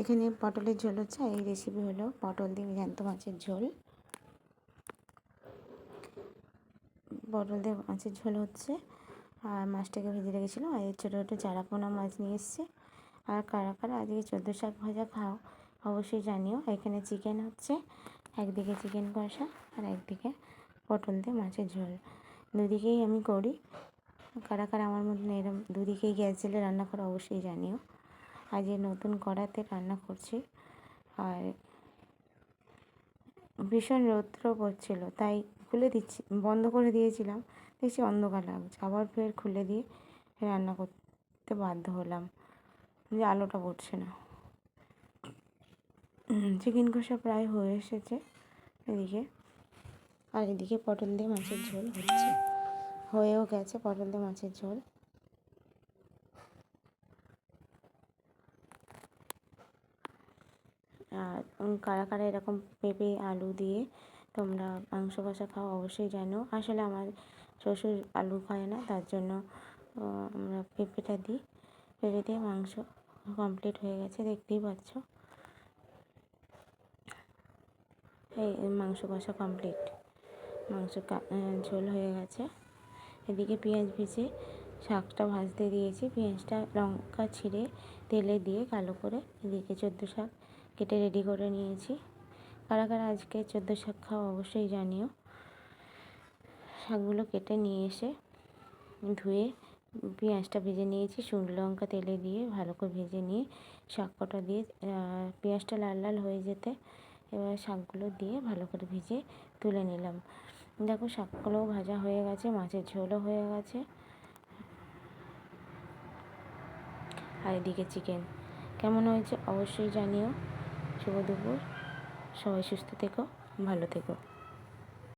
এখানে পটলের ঝোল হচ্ছে এই রেসিপি হলো পটল দিয়ে জ্যান্ত মাছের ঝোল। পটল দিয়ে মাছের ঝোল হচ্ছে, আর মাছটাকে ভেজে রেখেছিলো আর এই ছোটো ছোটো চারাপোনা মাছ নিয়ে এসছে। আর কারা কারা আজকে চোদ্দ শাক ভাজা খাও, অবশ্যই জানিও। এখানে চিকেন হচ্ছে, একদিকে চিকেন কষা আর একদিকে পটল দিয়ে মাছের ঝোল। দুদিকেই আমি করি। কারা কারা আমার মতন এরম দুদিকেই গ্যাস জেলে রান্না করা, অবশ্যই জানিও। আজ নতুন কড়াতে রান্না করছি। আর ভীষণ রৌদ্র পড়ছিল, তাই খুলে দিচ্ছি, বন্ধ করে দিয়েছিলাম। দেখছি অন্ধকার লাগছে, আবার ফের খুলে দিয়ে রান্না করতে বাধ্য হলাম। যে আলোটা পড়ছে না। চিকেন কষা প্রায় হয়ে এসেছে এদিকে। আর এদিকে পটল দিয়ে মাছের ঝোল হচ্ছে। হয়েও গেছে পটল দিয়ে মাছের ঝোল। আর কারা কারা এরকম পেঁপে, আলু দিয়ে তোমরা মাংস কষা খাও অবশ্যই জানো। আসলে আমার শ্বশুর আলু খায় না, তার জন্য আমরা পেঁপেটা দিই। পেঁপে দিয়ে মাংস কমপ্লিট হয়ে গেছে, দেখতেই পাচ্ছ। এই মাংস কষা কমপ্লিট মাংস ঝোল হয়ে গেছে। এদিকে পেঁয়াজ ভেজে শাকটা ভাজতে দিয়েছি। পেঁয়াজটা লঙ্কা ছিঁড়ে তেলে দিয়ে কালো করে, এদিকে চোদ্দ শাক কেটে রেডি করে নিয়েছি। কারা কারা আজকে চোদ্দ শাক খাওয়া অবশ্যই জানিও। শাকগুলো কেটে নিয়ে এসে ধুয়ে পেঁয়াজটা ভেজে নিয়েছি, শুকনো লঙ্কা তেলে দিয়ে ভালো করে ভেজে নিয়ে শাক কটা দিয়ে পেঁয়াজটা লাল লাল হয়ে যেতে এবার শাকগুলো দিয়ে ভালো করে ভেজে তুলে নিলাম। দেখো শাকগুলোও ভাজা হয়ে গেছে, মাছের ঝোলও হয়ে গেছে। আর এদিকে চিকেন কেমন হয়েছে অবশ্যই জানিও। শুভ দুপুর। সবাই সুস্থ থেকো ভালো থেকো।